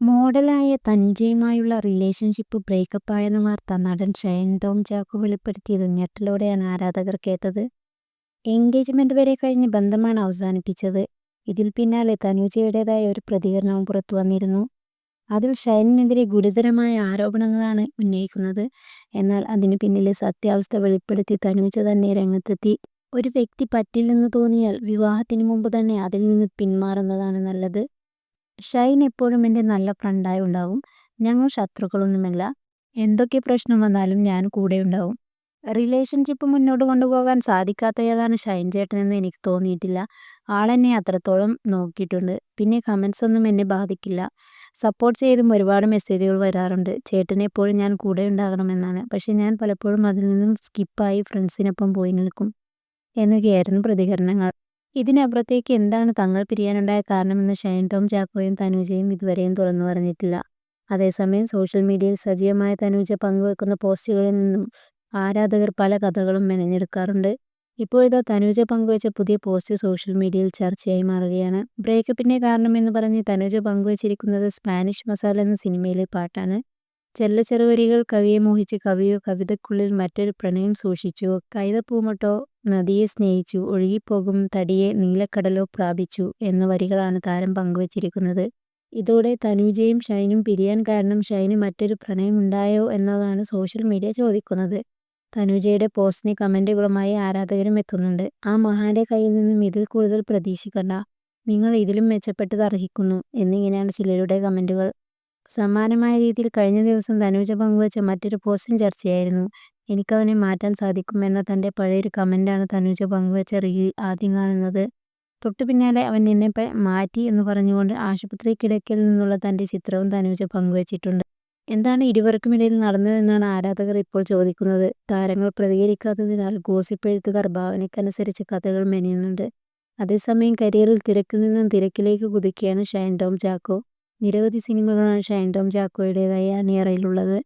മോഡലായ തൻജയുമായുള്ള relationship breakup ആയെന്ന വാർത്ത നടൻ ഷൈൻ ടോം ചാക്കോ വെളിപ്പെടുത്തിയത് ഞെട്ടലോടെയാണ് ആരാധകർ കേട്ടത്. എൻഗേജ്മെന്റ് വരെ കഴിഞ്ഞ് ബന്ധമാണ് അവസാനിപ്പിച്ചത്. ഇതിൽ പിന്നാലെ തനുജയുടേതായ ഒരു പ്രതികരണവും പുറത്തു വന്നിരുന്നു. അതിൽ ഷൈനിനെതിരെ ഗുരുതരമായ ആരോപണങ്ങളാണ് ഉന്നയിക്കുന്നത്. എന്നാൽ അതിന് പിന്നിലെ സത്യാവസ്ഥ വെളിപ്പെടുത്തി തനുജ തന്നെ രംഗത്തെത്തി. ഒരു വ്യക്തി പറ്റില്ലെന്ന് തോന്നിയാൽ വിവാഹത്തിന് മുമ്പ് തന്നെ അതിൽ നിന്ന് പിന്മാറുന്നതാണ് നല്ലത്. ഷൈൻ എപ്പോഴും എന്റെ നല്ല ഫ്രണ്ടായി ഉണ്ടാവും. ഞങ്ങൾ ശത്രുക്കളൊന്നുമല്ല. എന്തൊക്കെ പ്രശ്നം വന്നാലും ഞാൻ കൂടെ ഉണ്ടാവും. റിലേഷൻഷിപ്പ് മുന്നോട്ട് കൊണ്ടുപോകാൻ സാധിക്കാത്തയാളാണ് ഷൈൻ ചേട്ടനെന്ന് എനിക്ക് തോന്നിയിട്ടില്ല. ആളെന്നെ അത്രത്തോളം നോക്കിയിട്ടുണ്ട്. പിന്നെ കമൻസ് ഒന്നും എന്നെ ബാധിക്കില്ല. സപ്പോർട്ട് ചെയ്തും ഒരുപാട് മെസ്സേജുകൾ വരാറുണ്ട്. ചേട്ടനെ എപ്പോഴും ഞാൻ കൂടെ ഉണ്ടാകണമെന്നാണ്. പക്ഷെ ഞാൻ പലപ്പോഴും അതിൽ നിന്നും സ്കിപ്പായി ഫ്രണ്ട്സിനൊപ്പം പോയി നിൽക്കും. എന്നൊക്കെയായിരുന്നു പ്രതികരണങ്ങൾ. ഇതിനപ്പുറത്തേക്ക് എന്താണ് തങ്ങൾ പിരിയാനുണ്ടായ കാരണമെന്ന് ഷൈൻ ടോം ചാക്കോയും തനൂജയും ഇതുവരെയും തുറന്നു പറഞ്ഞിട്ടില്ല. അതേസമയം സോഷ്യൽ മീഡിയയിൽ സജീവമായ തനൂജ പങ്കുവെക്കുന്ന പോസ്റ്റുകളിൽ നിന്നും ആരാധകർ പല കഥകളും മെനഞ്ഞെടുക്കാറുണ്ട്. ഇപ്പോഴിതാ തനൂജ പങ്കുവച്ച പുതിയ പോസ്റ്റ് സോഷ്യൽ മീഡിയയിൽ ചർച്ചയായി മാറുകയാണ്. ബ്രേക്കപ്പിന്റെ കാരണമെന്ന് പറഞ്ഞ് തനൂജ പങ്കുവച്ചിരിക്കുന്നത് സ്പാനിഷ് മസാല എന്ന സിനിമയിലെ പാട്ടാണ്. ചെല്ല ചെറുവരികൾ കവിയെ മോഹിച്ച് കവിയോ കവിതയ്ക്കുള്ളിൽ മറ്റൊരു പ്രണയം സൂക്ഷിച്ചു. കൈതപ്പൂമട്ടോ നദിയെ സ്നേഹിച്ചു. ഒഴുകിപ്പോകും തടിയെ നീലക്കടലോ പ്രാപിച്ചു എന്ന വരികളാണ് താരം പങ്കുവച്ചിരിക്കുന്നത്. ഇതോടെ തനുജയും ഷൈനും പിരിയാൻ കാരണം ഷൈന് മറ്റൊരു പ്രണയമുണ്ടായോ എന്നതാണ് സോഷ്യൽ മീഡിയ ചോദിക്കുന്നത്. തനുജയുടെ പോസ്റ്റിന് കമന്റുകളുമായി ആരാധകരും എത്തുന്നുണ്ട്. ആ മഹാന്റെ കയ്യിൽ നിന്നും ഇതിൽ കൂടുതൽ പ്രതീക്ഷിക്കണ്ട. നിങ്ങൾ ഇതിലും മെച്ചപ്പെട്ടത് അർഹിക്കുന്നു എന്നിങ്ങനെയാണ് ചിലരുടെ കമന്റുകൾ. സമാനമായ രീതിയിൽ കഴിഞ്ഞ ദിവസം തനുജ പങ്കുവച്ച മറ്റൊരു പോസ്റ്റും ചർച്ചയായിരുന്നു. എനിക്കവനെ മാറ്റാൻ സാധിക്കുമെന്ന തന്റെ പഴയൊരു കമന്റാണ് തനുജ പങ്കുവെച്ച റീൽ ആദ്യം കാണുന്നത്. തൊട്ടു പിന്നാലെ അവൻ എന്നെ മാറ്റി എന്ന് പറഞ്ഞുകൊണ്ട് ആശുപത്രി കിടക്കയിൽ നിന്നുള്ള തന്റെ ചിത്രവും തനുജ പങ്കുവച്ചിട്ടുണ്ട്. എന്താണ് ഇരുവർക്കുമിടയിൽ നടന്നതെന്നാണ് ആരാധകർ ഇപ്പോൾ ചോദിക്കുന്നത്. താരങ്ങൾ പ്രതികരിക്കാത്തതിനാൽ ഗോസിപ്പ് എഴുത്തുകാർ ഭാവനയ്ക്കനുസരിച്ച് കഥകൾ മെനയുന്നുണ്ട്. അതേസമയം കരിയറിൽ തിരക്കിൽ നിന്നും തിരക്കിലേക്ക് കുതിക്കുകയാണ് ഷൈൻ ടോം ചാക്കോ നിരവധി സിനിമകളാണ് ഷൈൻ ടോം ചാക്കോയുടേതായി അണിയറയിലുള്ളത്.